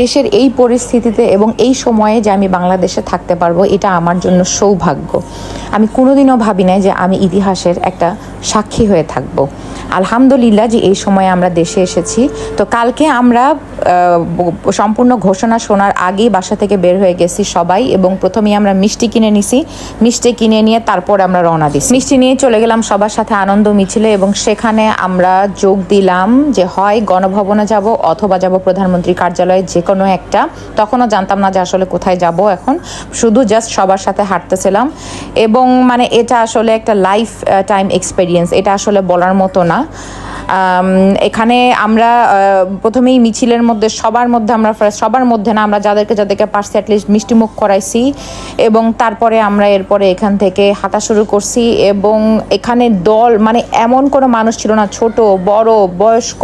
দেশের এই পরিস্থিতিতে এবং এই সময়ে যে আমি বাংলাদেশে থাকতে পারব, এটা আমার জন্য সৌভাগ্য। আমি কোনোদিনও ভাবি নাই যে আমি ইতিহাসের একটা সাক্ষী হয়ে থাকব। আলহামদুলিল্লাহ যে এই সময়ে আমরা দেশে এসেছি। তো কালকে আমরা সম্পূর্ণ ঘোষণা শোনার আগেই বাসা থেকে বের হয়ে গেছি সবাই এবং প্রথমেই আমরা মিষ্টি কিনে নিছি। মিষ্টি কিনে নিয়ে তারপর আমরা রওনা দিছি। মিষ্টি নিয়ে চলে গেলাম সবার সাথে আনন্দ মিছিলে এবং সেখানে আমরা যোগ দিলাম যে হয় গণভবনে যাব অথবা যাব প্রধানমন্ত্রী কার্যালয়ে যে কোনো একটা। তখনও জানতাম না যে আসলে কোথায় যাব এখন। শুধু জাস্ট সবার সাথে হাঁটতেছিলাম এবং মানে এটা আসলে একটা লাইফ টাইম এক্সপেরিয়েন্স এটা আসলে বলার মতো না। এখানে আমরা প্রথমেই মিছিলের মধ্যে, সবার মধ্যে আমরা সবার মধ্যে না, আমরা যাদেরকে যাদেরকে পারছি অ্যাটলিস্ট মিষ্টিমুখ করাইছি। এবং তারপরে আমরা এরপরে এখান থেকে হাঁটা শুরু করছি। এবং এখানে দল মানে এমন কোনো মানুষ ছিল না, ছোট, বড়, বয়স্ক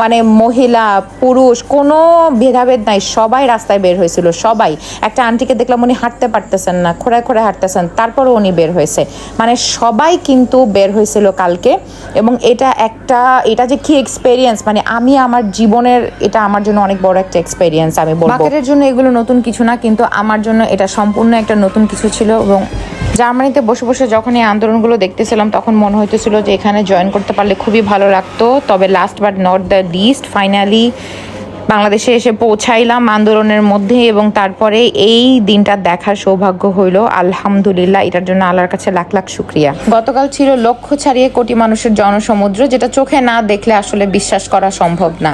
মানে মহিলা, পুরুষ, কোনো ভেদাভেদ নাই, সবাই রাস্তায় বের হয়েছিল, সবাই। একটা আন্টিকে দেখলাম উনি হাঁটতে পারতেছেন না, খোঁড়ায় খোঁড়ায় হাঁটতেছেন, তারপরও উনি বের হয়েছে। মানে সবাই কিন্তু বের হয়েছিল কালকে, এবং এটা একটা, এটা যে কি এক্সপেরিয়েন্স মানে আমি আমার জীবনের, এটা আমার জন্য অনেক বড় একটা এক্সপেরিয়েন্স আমি বলব। মার্কেটের জন্য এগুলো নতুন কিছু না, কিন্তু আমার জন্য এটা সম্পূর্ণ একটা নতুন কিছু ছিল এবং জার্মানিতে বসে বসে যখন এই আন্দোলনগুলো দেখতেছিলাম, তখন মনে হইতেছিল যে এখানে জয়েন করতে পারলে খুবই ভালো লাগতো। তবে last but not the list finally বাংলাদেশে এসে পৌঁছাইলাম আন্দোলনের মধ্যে এবং তারপরে এই দিনটা দেখার সৌভাগ্য হইল, আলহামদুলিল্লাহ, এটার জন্য আল্লাহর কাছে লাখ লাখ শুক্রিয়া। গতকাল ছিল লক্ষ্য ছাড়িয়ে কোটি মানুষের জনসমুদ্র, যেটা চোখে না দেখলে আসলে বিশ্বাস করা সম্ভব না।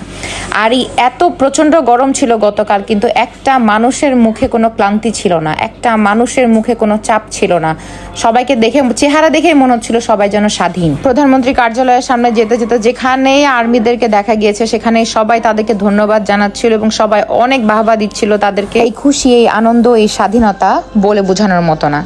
আর এই এত প্রচণ্ড গরম ছিল গতকাল, কিন্তু একটা মানুষের মুখে কোনো ক্লান্তি ছিল না, একটা মানুষের মুখে কোনো চাপ ছিল না। সবাইকে দেখে চেহারা দেখেই মনে হচ্ছিল সবাই যেন স্বাধীন। প্রধানমন্ত্রী কার্যালয়ের সামনে যেতে যেতে যেখানে আর্মিদেরকে দেখা গিয়েছে সেখানে সবাই তাদেরকে ধন্যবাদ জানাচ্ছিল এবং সবাই অনেক বাহবা দিচ্ছিল তাদেরকে। এই খুশি, এই আনন্দ, এই স্বাধীনতা বলে বোঝানোর মতো না।